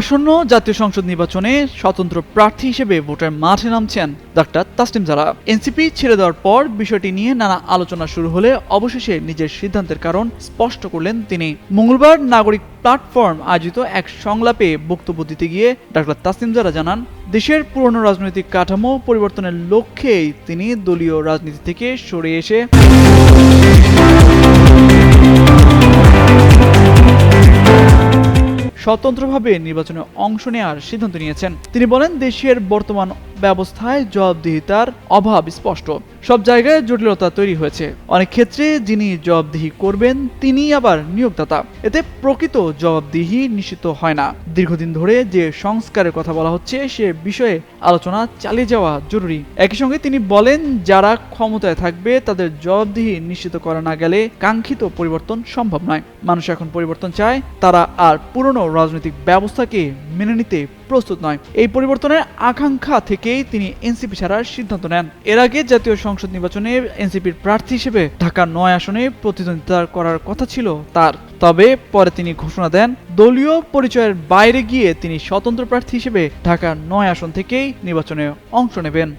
আসন্ন জাতীয় সংসদ নির্বাচনে স্বতন্ত্র প্রার্থী হিসেবে ভোটের মাঠে নামছেন ডাক্তার তাসলিম জারা। এনসিপি ছেড়ে দেওয়ার পর বিষয়টি নিয়ে নানা আলোচনা শুরু হলে অবশেষে নিজের সিদ্ধান্তের কারণ স্পষ্ট করলেন তিনি। মঙ্গলবার নাগরিক প্ল্যাটফর্ম আয়োজিত এক সংলাপে বক্তব্য দিতে গিয়ে ডাক্তার তাসলিম জারা জানান, দেশের পুরনো রাজনৈতিক কাঠামো পরিবর্তনের লক্ষ্যেই তিনি দলীয় রাজনীতি থেকে সরে এসে স্বতন্ত্রভাবে নির্বাচনে অংশ নেওয়ার সিদ্ধান্ত নিয়েছেন। তিনি বলেন দেশের বর্তমান ব্যবস্থায় জবাবদিহিতার অভাব স্পষ্ট। সব জায়গায় জটিলতা তৈরি হয়েছে। অনেক ক্ষেত্রে যিনি জবাবদিহি করবেন, তিনি আবার নিয়োগদাতা। এতে প্রকৃত জবাবদিহি নিশ্চিত হয় না। দীর্ঘদিন ধরে যে সংস্কারের কথা বলা হচ্ছে, সে বিষয়ে আলোচনা চালিয়ে যাওয়া জরুরি। একই সঙ্গে তিনি বলেন, যারা ক্ষমতায় থাকবে, তাদের জবাবদিহি নিশ্চিত করা না গেলে কাঙ্ক্ষিত পরিবর্তন সম্ভব নয়। মানুষ এখন পরিবর্তন চায়, তারা আর পুরনো রাজনৈতিক ব্যবস্থাকে মেনে নিতে প্রস্তুত নয়। এই পরিবর্তনের আকাঙ্ক্ষা থেকেই তিনি এনসিপি ছাড়ার সিদ্ধান্ত নেন। এর আগে জাতীয় নির্বাচনে এনসিপির প্রার্থী হিসেবে ঢাকা নয় আসনে প্রতিদ্বন্দ্বিতা করার কথা ছিল তার। তবে পরে তিনি ঘোষণা দেন, দলীয় পরিচয়ের বাইরে গিয়ে তিনি স্বতন্ত্র প্রার্থী হিসেবে ঢাকা নয় আসন থেকেই নির্বাচনে অংশ নেবেন।